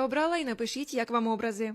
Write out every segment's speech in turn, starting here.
обрала? І напишіть, як вам образи.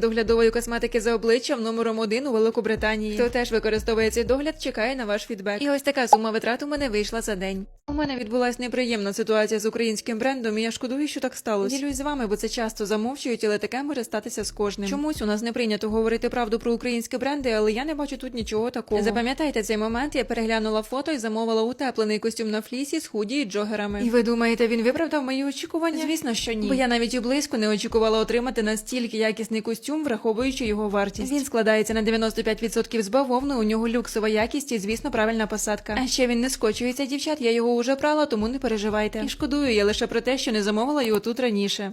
доглядової косметики за обличчям номером один у Великобританії. Хто теж використовує цей догляд, чекає на ваш фідбек. І ось така сума витрат у мене вийшла за день. Мене відбулася неприємна ситуація з українським брендом, і я шкодую, що так сталося. Ділюсь з вами, бо це часто замовчують, але таке може статися з кожним. Чомусь у нас не прийнято говорити правду про українські бренди, але я не бачу тут нічого такого. Запам'ятайте цей момент. Я переглянула фото і замовила утеплений костюм на флісі з худі і джогерами. І ви думаєте, він виправдав мої очікування? Звісно, що ні. Бо я навіть і близько не очікувала отримати настільки якісний костюм, враховуючи його вартість. Він складається на 95% з бавовни, у нього люксова якість і, звісно, правильна посадка. А ще він не скочується, дівчат. Я його уже прала, тому не переживайте. І шкодую я лише про те, що не замовила його тут раніше.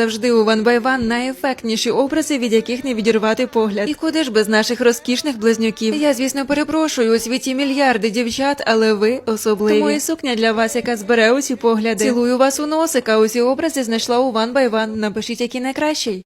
завжди у One by найефектніші образи, від яких не відірвати погляд. І куди ж без наших розкішних близнюків? Я, звісно, перепрошую у світі мільярди дівчат, але ви особливі. Тому і сукня для вас, яка збере усі погляди. Цілую вас у носика. Усі образи знайшла у by One. Напишіть, який найкращий.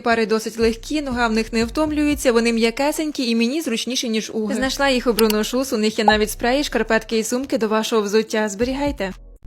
пари досить легкі, нога в них не втомлюється, вони м'якесенькі і мені зручніші, ніж уги. Знайшла їх у Shoes, у них є навіть спреї, шкарпетки і сумки до вашого взуття. Зберігайте.